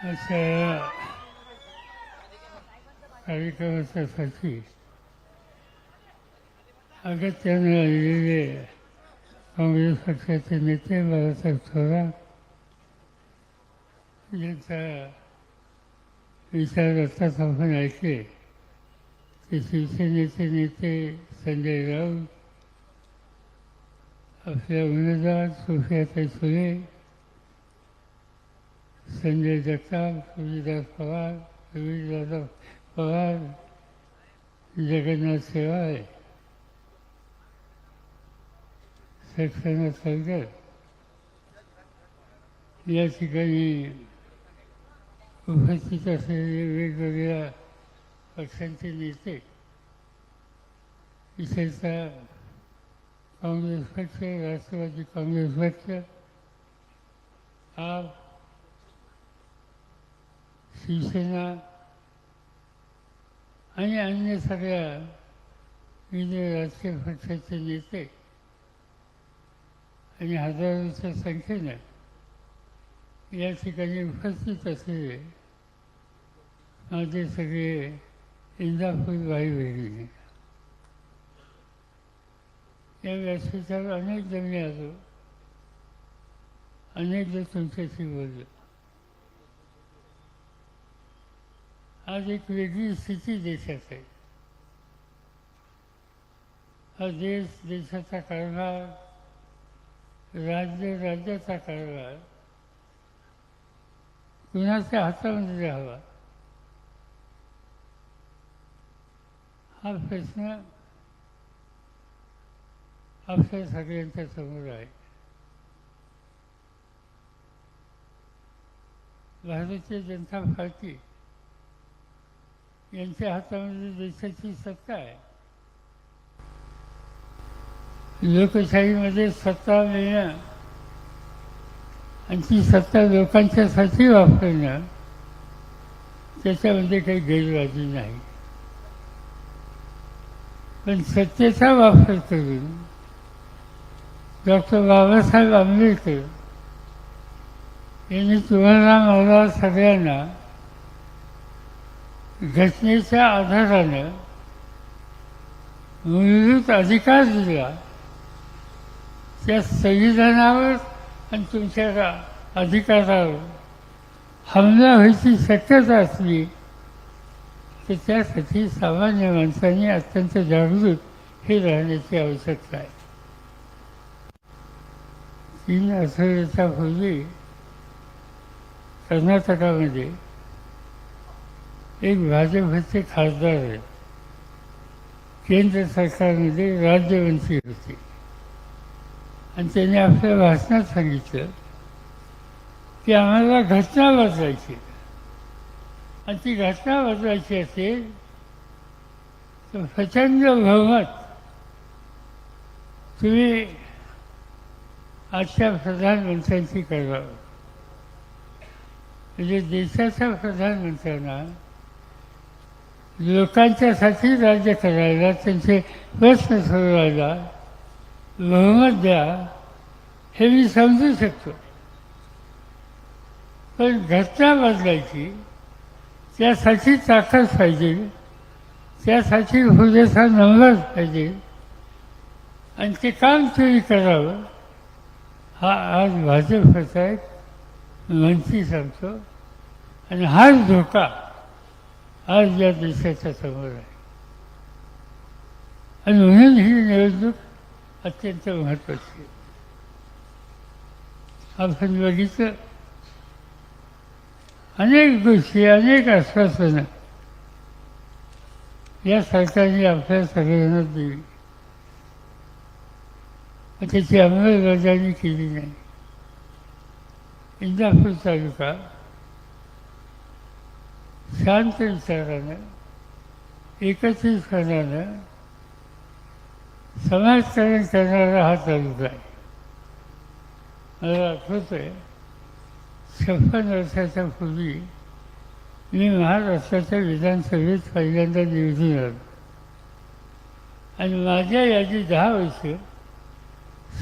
अशा कार्यक्रमासाठी अगत्याने आलेले काँग्रेस पक्षाचे नेते बाळासाहेब थोरात यांचा विचार आत्ताच आपण ऐकले. ते शिवसेनेचे नेते संजय राऊत आपल्या उमेदवार सुप्रियाताई सुळे संजय जगताप सुविदास पवार रवीदादा पवार जगन्नाथ सेवाय सक्सेना सरगर या ठिकाणी उपस्थित असलेले वेगवेगळ्या पक्षांचे नेते विशेषतः काँग्रेस पक्ष राष्ट्रवादी काँग्रेस पक्ष आप शिवसेना आणि अन्य सगळ्या विविध राजकीय पक्षाचे नेते आणि हजारोच्या संख्येनं या ठिकाणी उपस्थित असलेले माझे सगळे इंदापूर भाई बहिणी या व्यासपीठावर अनेक जणी आलो. अनेकदा तुमच्याशी बोललो. आज एक वेगळी स्थिती देशात आहे हा देश देशाचा कारभार राज्य राज्याचा कारभार कुणाच्या हातामध्ये राहावा हा प्रश्न आपल्या सगळ्यांच्या समोर आहे भारतीय जनता पार्टी यांच्या हातामध्ये देशाची सत्ता आहे. लोकशाहीमध्ये सत्ता मिळणं आणि ती सत्ता लोकांच्यासाठी वापरणं त्याच्यामध्ये काही गैरवाजी नाही. पण सत्तेचा वापर करून डॉक्टर बाबासाहेब आंबेडकर यांनी तुम्हाला मला सगळ्यांना घटनेच्या आधारानं मूलभूत अधिकार दिला. त्या संविधानावर आणि तुमच्या अधिकारावर हमला व्हायची शक्यता असली तर त्यासाठी सामान्य माणसांनी अत्यंत जागृत हे राहण्याची आवश्यकता आहे. तीन आठवड्याच्या पूर्वी कर्नाटकामध्ये एक भाजपचे खासदार आहे. केंद्र सरकारमध्ये राज्यमंत्री होते. आणि त्यांनी आपल्या भाषणात सांगितलं की आम्हाला घटना बदलायची आणि ती घटना बदलायची असेल तर प्रचंड बहुमत तुम्ही आजच्या प्रधानमंत्र्यांची करावं म्हणजे देशाच्या प्रधानमंत्र्यांना लोकांच्यासाठी राज्य करायला त्यांचे प्रश्न सोडवायला बहुमत द्या हे मी समजू शकतो. पण घटना बदलायची त्यासाठी ताकद पाहिजे त्यासाठी पुरेसा नंबर पाहिजे आणि ते काम तुम्ही करावं हा आज भाजपचा एक मंत्री सांगतो. आणि हाच धोका आज या देशाच्या समोर आहे. आणि म्हणून ही निवडणूक अत्यंत महत्वाची आहे. आपण बघितलं अनेक गोष्टी अनेक आश्वासनं या सरकारने आपल्या सगळ्यांना दिली. त्याची अंमलबजावणी केली नाही. इंदापूर तालुका शांत विचारानं एकत्रितपणानं समाजकारण करणारा हा तालुका आहे. मला आठवतं आहे छप्पन वर्षाच्या पूर्वी मी महाराष्ट्राच्या विधानसभेत पहिल्यांदा निवडून आलो. आणि माझ्या यादी दहा वर्ष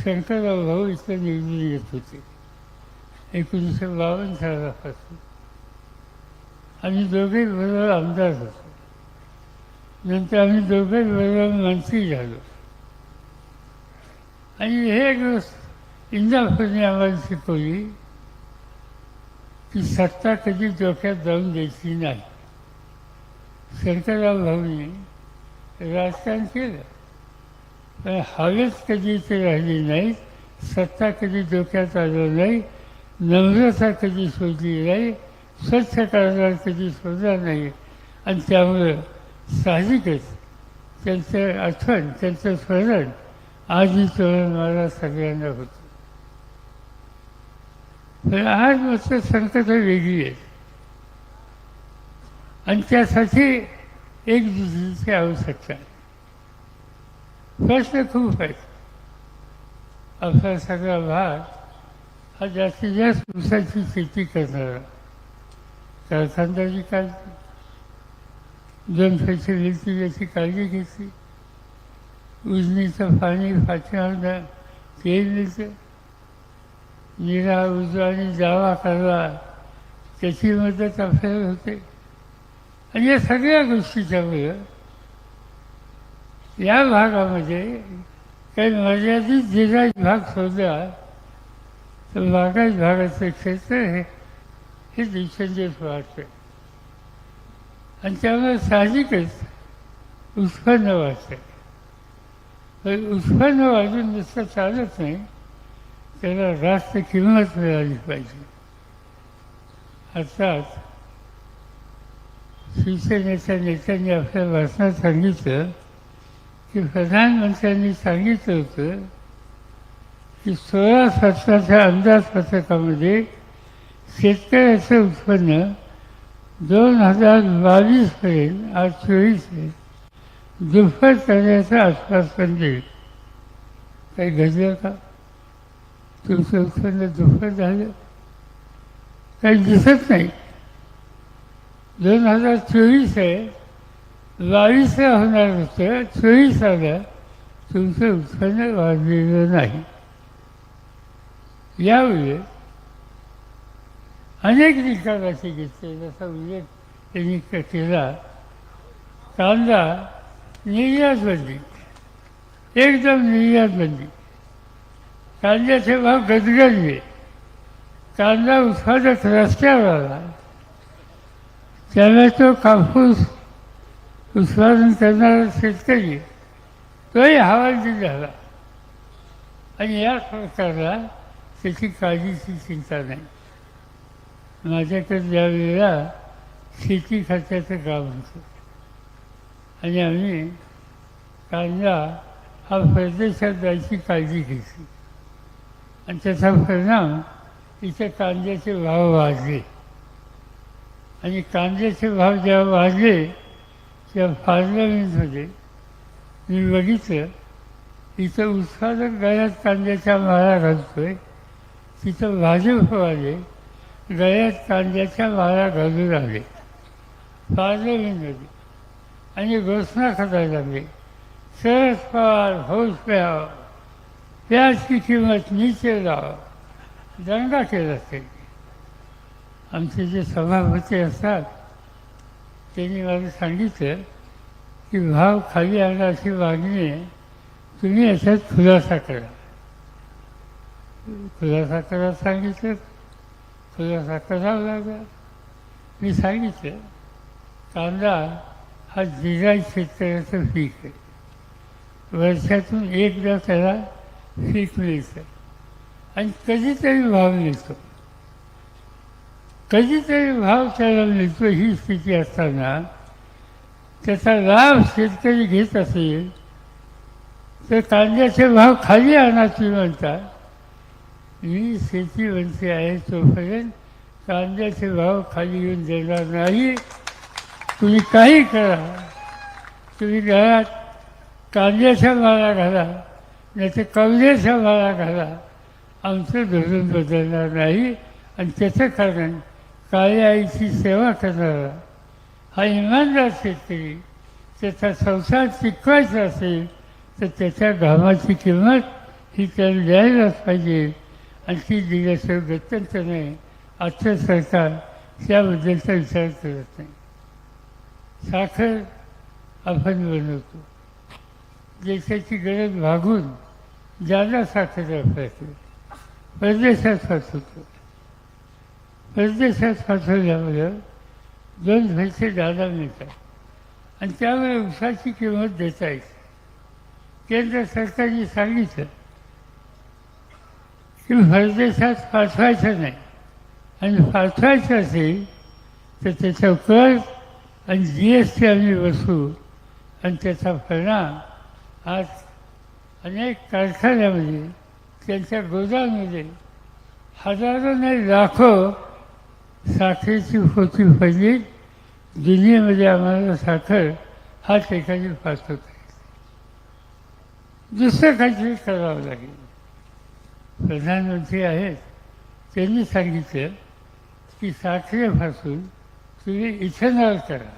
शंकरराव भाऊ इथं निवडून येत होते. एकोणीसशे बावन्न सालापासून. आम्ही दोघे बरोबर आमदार होतो. नंतर आम्ही दोघे बरोबर मंत्री झालो. आणि हे गोष्ट इंदापूरने आम्हाला शिकवली की सत्ता कधी डोक्यात जाऊन द्यायची नाही. शंकरराव भाऊने राजकारण केलं. पण हवेच कधी ते राहिली नाही सत्ता कधी डोक्यात आलं नाही नम्रता कधी शोधली नाही स्वच्छ कारभार कधी शोधला नाही. आणि त्यामुळं साहजिकच त्यांचं आठवण त्यांचं स्मरण आजही तरुण मला सगळ्यांना होतं. पण आज मात्र संकट वेगळी आहेत. आणि त्यासाठी एक दुसरीची आवश्यकता आहे. प्रश्न खूप आहेत. आपला सगळा भाग हा जास्तीत जास्त ऊसाची शेती करणारा. कारखानदारी काळजी. दोन पैसे मिळतील याची काळजी घेतली. उजनीचं पाणी फाटण्यावर तेल मिळतं. निरा उजवा आणि जावा करवा त्याची मदत आपल्याला होते. आणि या सगळ्या गोष्टीच्यामुळं या भागामध्ये काही मर्यादित जिल्हा भाग शोधला तर मागास भागाचं क्षेत्र हे हे दिवसेंदिवस वाढते आणि त्यामुळे साहजिकच उत्पन्न वाढतं पण उत्पन्न वाढून नुसतं चालत नाही त्याला रास्त किंमत मिळाली पाहिजे. अर्थात शिवसेनेच्या नेत्यांनी आपल्या भाषणात सांगितलं की प्रधानमंत्र्यांनी सांगितलं होतं की सोळा सत्राच्या अंदाजपत्रकामध्ये शेतकऱ्याचं उत्पन्न दोन हजार बावीसपर्यंत आज चोवीस आहे. दुप्पट करण्याचं आश्वासन देईल काही घडलं का? तुमचं उत्पन्न दुप्पट झालं? काही दिसत नाही. दोन हजार चोवीस आहे बावीसला होणार होतं चोवीसाला तुमचं उत्पन्न वाढलेलं नाही. यावेळी अनेक निकालाचे घेतले जसा उल्लेख त्यांनी केला कांदा निर्यात बनली एकदम निर्यात बनली कांद्याचे भाव गदगदले. कांदा उत्पादक रस्त्यावर आला. त्याला तो कापूस उत्पादन करणारा शेतकरी तोही हवालदिल झाला. आणि या सरकारला त्याची काळजीची चिंता नाही. माझ्याकडे ज्यावेळेला शेती खात्याचं काम होतं. आणि आम्ही कांदा हा परदेशात जायची काळजी घेतली आणि त्याचा परिणाम इथे कांद्याचे भाव वाढले. आणि कांद्याचे भाव जेव्हा वाढले तेव्हा पार्लमेंटमध्ये मी बघितलं इथं उत्पादक गळ्यात कांद्याच्या माळा घालतोय तिथं भाजपवाले गळ्यात कांद्याच्या माळा लागले आले. पार्लमेंटमध्ये आणि घोषणा करायला लागले. सरस पवार हौस प्यावं. प्याजची किंमत नीचे लावं. दंगा केला त्यांनी आमचे जे सभापती असतात त्यांनी मला सांगितलं की भाव खाली आला अशी मागणी आहे. तुम्ही याच्यात खुलासा करा. खुलासा करा सांगितलं खुलासा करावा लागला मी सांगितलं कांदा हा जिराई शेतकऱ्याचं पीक आहे. वर्षातून एकदा त्याला पीक मिळतं आणि कधीतरी भाव मिळतो. कधीतरी भाव त्याला मिळतो ही स्थिती असताना त्याचा लाभ शेतकरी घेत असेल तर कांद्याचे भाव खाली आणायची म्हणतात. मी शेती आहे तोपर्यंत कांद्याचे भाव खाली येऊन देणार नाही. तुम्ही काही करा. तुम्ही घरात कांद्याच्या माला घाला नाही तर कवल्याच्या माला घाला. आमचं धोरण बदलणार नाही आणि त्याचं कारण काळ्या आईची सेवा करणारा हा इमानदार शेतकरी त्याचा संसार टिकवायचा असेल तर त्याच्या घामाची किंमत ही त्याला द्यायलाच पाहिजे. आणि ती दिल्याशिवाय व्यत्यंत नाही आजचं सरकार त्याबद्दलचा विचार करत नाही. साखर आपण बनवतो. देशाची गरज भागून ज्यादा साखर वापरायची परदेशात पाठवतो परदेशात पाठवल्यामुळं दोन पैसे जादा मिळतात आणि त्यामुळे उसाची किंमत देता येते. केंद्र सरकारने सांगितलं की परदेशात पाठवायचं नाही आणि पाठवायचं असेल तर त्याचा कर आणि जी एस टी आम्ही बसू आणि त्याचा परिणाम आज अनेक कारखान्यामध्ये त्यांच्या गोदामध्ये हजारो नाही लाखो साखरेची होती पाहिजे दुनियेमध्ये आम्हाला साखर हा ठिकाणी पाठवत येईल दुसरं काहीतरी करावं लागेल प्रधानमंत्री आहेत त्यांनी सांगितलं की साखरेपासून तुम्ही इथेनॉल करा.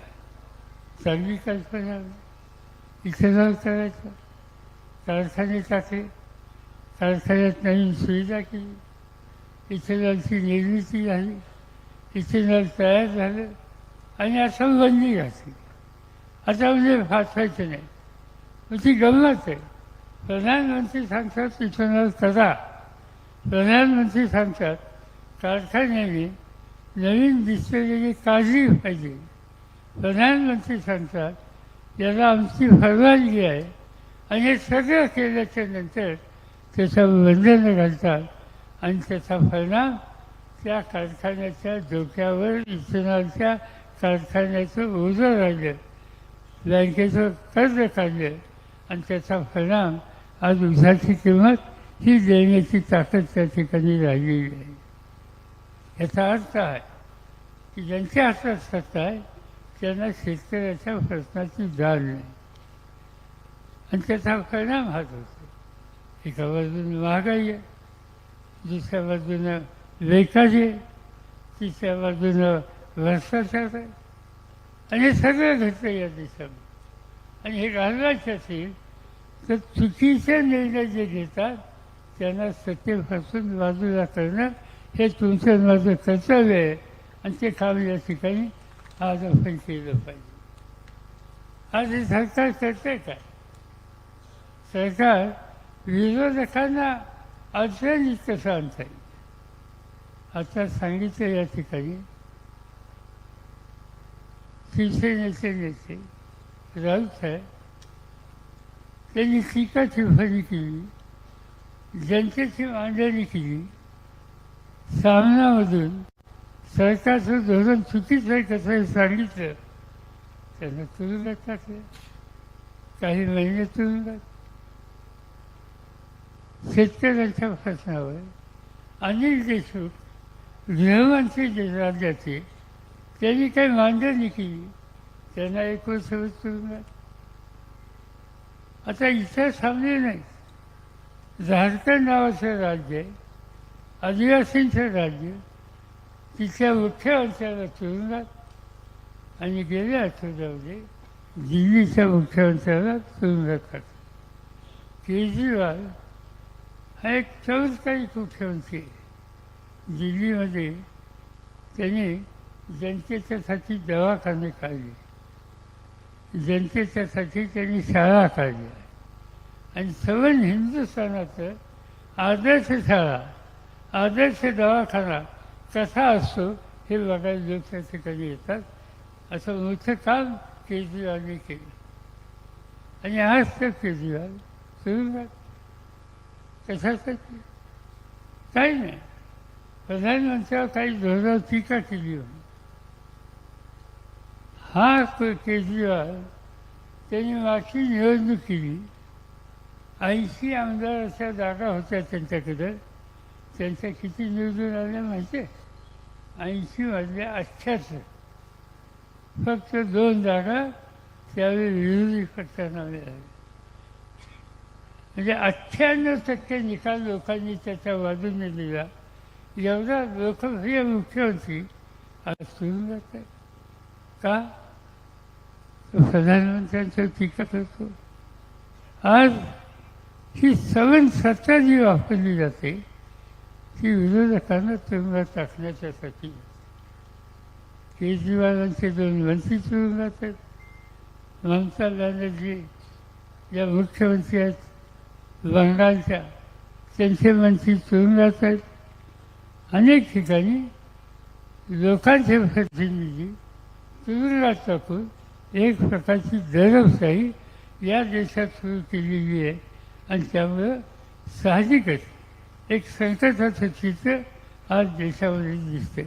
चांगली कल्पना. इथेनॉल करायचं. कारखाने टाकले कारखान्यात नवीन सुविधा केली. इथेनॉलची निर्मिती झाली. इथेनॉल तयार झालं आणि असं बंदी घातली. आता म्हणजे फासायचं नाही. मग ती गंमत आहे. प्रधानमंत्री सांगतात इथेनॉल करा. प्रधानमंत्री सांगतात कारखान्याने नवीन दिसलेली काळजी पाहिजे. प्रधानमंत्री सांगतात याला आमची परवानगी आहे आणि हे सगळं केल्याच्यानंतर त्याचं बंधनं घालतात आणि त्याचा परिणाम त्या कारखान्याच्या डोक्यावर इथेनॉलच्या कारखान्याचं ओझं राहिलं. बँकेचं कर्ज काढलं आणि त्याचा परिणाम आज उसाची किंमत ही देण्याची ताकद त्या ठिकाणी राहिलेली आहे. याचा अर्थ आहे की ज्यांच्या हातात सत्ता आहे त्यांना शेतकऱ्याच्या प्रश्नाची जाण नाही. आणि त्याचा परिणाम हात होतो. एका बाजूने महागाई आहे दुसऱ्या बाजूनं बेकारी आहे तिसऱ्या बाजूनं भ्रष्टाचार आहे. आणि हे सगळं घडतं या देशामध्ये. आणि हे घालवायचे असेल तर चुकीचे निर्णय जे घेतात त्यांना सत्तेपासून बाजूला करणं हे तुमचं माझं कर्तव्य आहे. आणि ते काम या ठिकाणी आज आपण केलं पाहिजे. आज हे सरकार करते काय सरकार विरोधकांना अडचणीत कसं आणता येईल आता सांगितलं या ठिकाणी शिवसेनेचे नेते राऊत आहे त्यांनी टीका टिप्पणी केली. जनतेची मांडणी केली. सामनामधून सरकारचं धोरण चुकीचं आहे कसं हे सांगितलं त्यांना तुरुंगात टाकलं. काही महिने तुरुंगात शेतकऱ्यांच्या प्रश्नावर अनिल देशमुख गृहमंत्री जे राज्याचे त्यांनी काही मांडणी केली. त्यांना एक वर्ष तुरुंगात आता इतर सामने नाही झारखंड नावाचं राज्य आदिवासींचं राज्य तिथल्या अंशाला तुरुंगात आणि गेल्या आठवड्यामध्ये दिल्लीच्या मुख्यमंत्र्याला तुरुंगात टाकलं केजरीवाल हा एक चमत्कारी मुख्यमंत्री आहे. दिल्लीमध्ये त्यांनी जनतेच्यासाठी दवाखाने काढले. जनतेच्यासाठी त्यांनी शाळा काढल्या. आणि सवन हिंदुस्थानाचं आदर्श शाळा आदर्श दवाखाना कसा असतो हे बघायला दुसऱ्या ठिकाणी येतात. असं मोठं काम केजरीवालने केलं. आणि आज तर केजरीवाल तुरुंगात कशासाठी? काही नाही. प्रधानमंत्र्यावर काही धोरण टीका केली होती. हा केजरीवाल त्यांनी मागची निवडणूक केली. ऐंशी आमदाराच्या जागा होत्या त्यांच्याकडं. त्यांच्या किती निवडून आल्या माहिती आहे ऐंशी मधल्या अठ्ठ्याहत्तर. फक्त दोन जागा त्यावेळी विरोधी पक्षांना मिळाल्या म्हणजे अठ्ठ्याण्णव टक्के निकाल लोकांनी त्याच्या बाजूने दिला. एवढा लोकप्रिय मुख्यमंत्री आज तुरुंगात आहे. का? तो प्रधानमंत्र्यांचं टीका करतो. आज ही सवन सत्ता जी वापरली जाते ती विरोधकांना तुरुंगात टाकण्याच्यासाठी. केजरीवालांचे दोन मंत्री तुरुंगात आहेत ममता बॅनर्जी या मुख्यमंत्री आहेत. बंगालच्या त्यांचे मंत्री तुरुंगात आहेत अनेक ठिकाणी लोकांचे प्रतिनिधी तुरुंगात टाकून एक प्रकारची दडपशाही या देशात सुरू केलेली आहे. आणि त्यामुळं साहजिकच एक संकटाचं चित्र आज देशामध्ये दिसते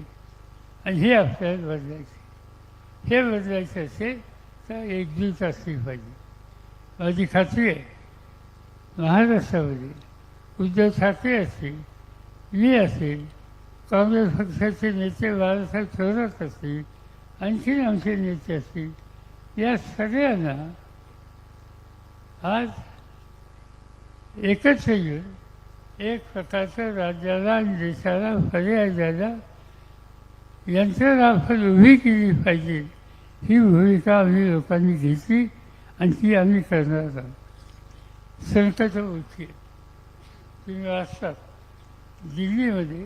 आणि हे आपल्याला बदलायचं हे बदलायचं असेल तर एकजूट असली पाहिजे. माझी खात्री आहे महाराष्ट्रामध्ये उद्धव ठाकरे असतील मी असेल काँग्रेस पक्षाचे नेते बाळासाहेब थोरात असतील आणखीन आमचे नेते असतील या सगळ्यांना आज एकच येऊन एक प्रकारचं राज्याला आणि देशाला पर्याय द्यायला यंत्रणा उभी केली पाहिजे. ही भूमिका आम्ही लोकांनी घेतली आणि ती आम्ही करणार आहोत. संकट मोठी तुम्ही वाचतात दिल्लीमध्ये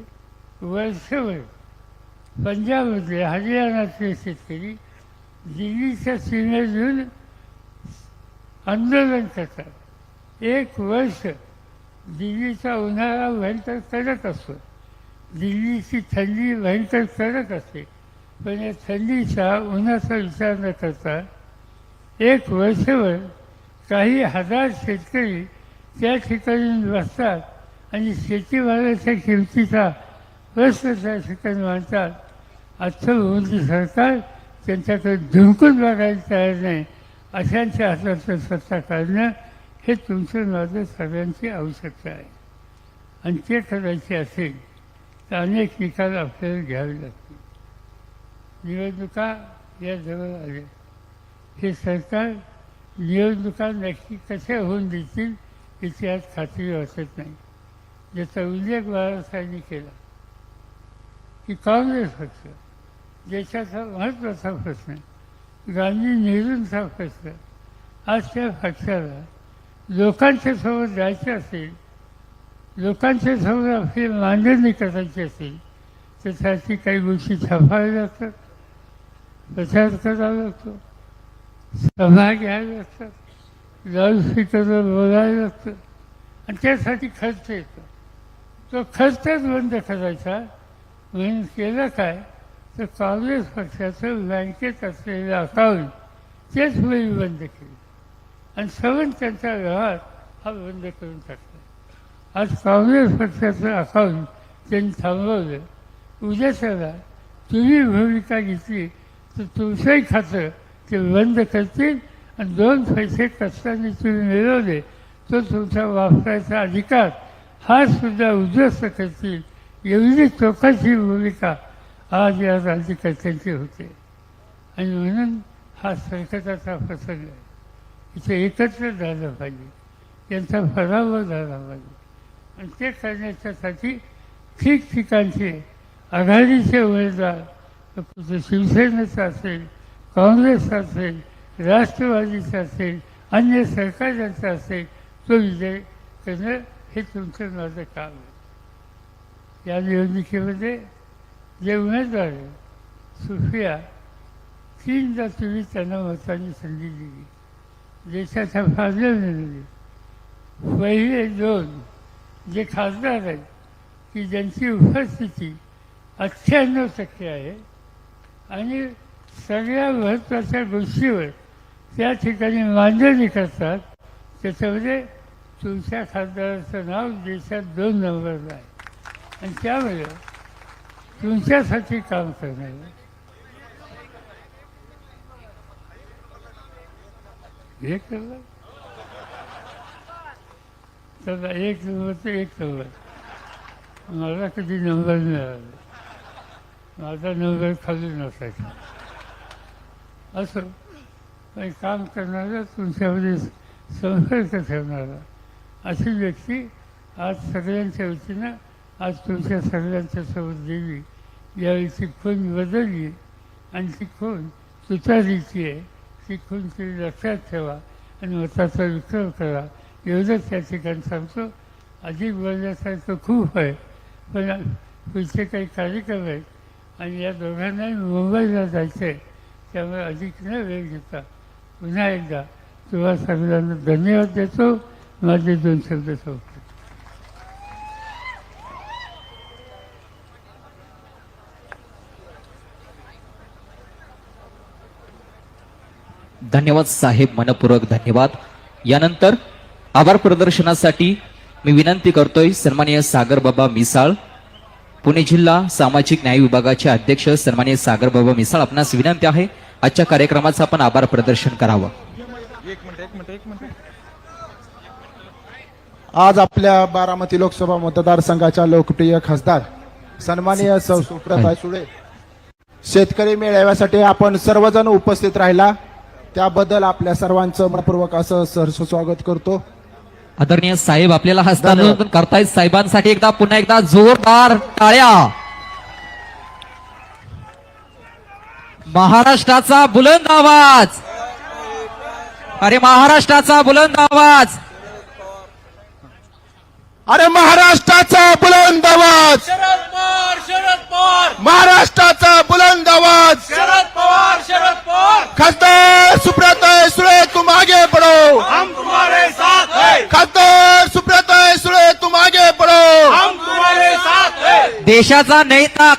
वर्षभर पंजाबमधले हरियाणातले शेतकरी दिल्लीच्या सीमेत आंदोलन करतात. एक वर्ष दिल्लीचा उन्हाळा भयंकर कडक असतो. दिल्लीची थंडी भयंकर कडक असते. पण या थंडीचा उन्हाचा विचार न करता एक वर्षभर काही हजार शेतकरी त्या ठिकाणी बसतात आणि शेतीमालाच्या किमतीचा प्रश्न त्या ठिकाणी मांडतात. आजचं मोदी सरकार त्यांच्याकडे झुंकून बघायला तयार नाही. अशांच्या हातातलं सत्ता काढणं हे तुमचं माझं सगळ्यांची आवश्यकता आहे. आणि ते करायचे असेल तर अनेक निकाल आपल्याला घ्यावे लागतील. निवडणुका या जवळ आल्या. हे सरकार निवडणुका नक्की कशा होऊन देतील याची आज खात्री वाटत नाही. ज्याचा उल्लेख बाळासाहेबांनी केला. की काँग्रेस पक्ष देशाचा महत्त्वाचा प्रश्न गांधी नेहरूंचा प्रश्न आज त्या पक्षाला लोकांच्या समोर जायचं असेल लोकांच्या समोर आपली मांडणी करायची असेल त्यासाठी काही गोष्टी छापाव्या लागतात प्रचार करावा लागतो सभा घ्यायला लागतात लाऊडस्पीकरवर बोलायला लागतं आणि त्यासाठी खर्च येतो. तो खर्चच बंद करायचा. म्हणून केलं काय तर काँग्रेस पक्षाचं बँकेत असलेलं अकाउंट तेच वेळी बंद केलं. आणि सगळं त्यांचा व्यवहार हा बंद करून टाकला. आज काँग्रेस पक्षाचं अकाउंट त्यांनी थांबवलं. उद्या सगळा तुम्ही भूमिका घेतली तर तुमचंही खातं ते बंद करतील आणि दोन पैसे कष्टाने तुम्ही मिळवले तो तुमचा वापरायचा अधिकार हा सुद्धा उद्ध्वस्त करतील एवढी चौकशी भूमिका आज या राज्यकर्त्यांची होते. आणि म्हणून हा संकटाचा प्रसंग आहे. इथे एकत्र झालं पाहिजे. यांचा पराभव झाला पाहिजे. आणि ते करण्याच्यासाठी ठिकठिकाणचे आघाडीचे उमेदवार शिवसेनेचा असेल काँग्रेसचा असेल राष्ट्रवादीचा असेल अन्य सरकारचा असेल तो विजय करणं हे तुमचं माझं काम आहे. या निवडणुकीमध्ये जे उमेदवार आहे सुफिया तीनदा तुम्ही त्यांना मतांनी संधी दिली. देशाच्या फायद्याने पहिले दोन जे खासदार आहेत की ज्यांची उपस्थिती अठ्ठ्याण्णव टक्के आहे आणि सगळ्या महत्त्वाच्या गोष्टीवर त्या ठिकाणी मांडणी करतात त्याच्यामध्ये तुमच्या खासदाराचं नाव देशात दोन नंबरला आहे. आणि त्यामुळे तुमच्यासाठी काम करणार हे करणार चला एक नंबर तर एक नंबर मला कधी नंबर मिळाला माझा नंबर खाली नसायचा. असं काही काम करणारा तुमच्यामध्ये संपर्क ठेवणारा अशी व्यक्ती आज सगळ्यांच्या वतीनं आज तुमच्या सगळ्यांच्या सोबत गेली. यावेळी ती खून बदलली आणि ती खून तुतारीची आहे. ती खून लक्षात ठेवा आणि मताचा विचार करा. एवढंच त्या ठिकाणी सांगतो अधिक बोलण्यासारखं खूप आहे पण पुढचे काही कार्यक्रम आहेत आणि या दोघांनाही मुंबईला जायचं आहे त्यामुळे अधिक न वेळ घेता पुन्हा एकदा तुम्हा सगळ्यांना धन्यवाद देतो. माझे दोन शब्द सांगतो धन्यवाद साहेब मनपूर्वक धन्यवाद. यानंतर आभार प्रदर्शनासाठी मी विनंती करतोय सन्माननीय सागर बाबा मिसाळ पुणे जिल्हा सामाजिक न्याय विभागाचे अध्यक्ष सन्माननीय सागर बाबा मिसाळ आपणास विनंती आहे. आजच्या कार्यक्रमाचं आपण आभार प्रदर्शन करावं. आज आपल्या बारामती लोकसभा मतदारसंघाच्या लोकप्रिय खासदार सन्माननीय सौ सुप्रता सुळे. शेतकरी मेळाव्यासाठी आपण सर्वजण उपस्थित राहिला. त्याबद्दल आपल्या सर्वांचं मनपूर्वक असं सहर्ष स्वागत करतो. आदरणीय साहेब आपल्याला हस्तांतरण करतायत. साहेबांसाठी एकदा पुन्हा एकदा जोरदार टाळ्या. महाराष्ट्राचा बुलंद आवाज. अरे महाराष्ट्राचा बुलंद आवाज. अरे महाराष्ट्राचा बुलंद आवाज. शरद पवार शरद पवार. महाराष्ट्राचा बुलंद आवाज. शरद पवार शरद पवार. खासदार सुप्रता सुळे तुम आगे बढ़ो हम तुम्हारे साथ है. खासदार सुप्रता सुळे तुम आगे बढ़ो हम तुम्हारे साथ है. देशाचा नेता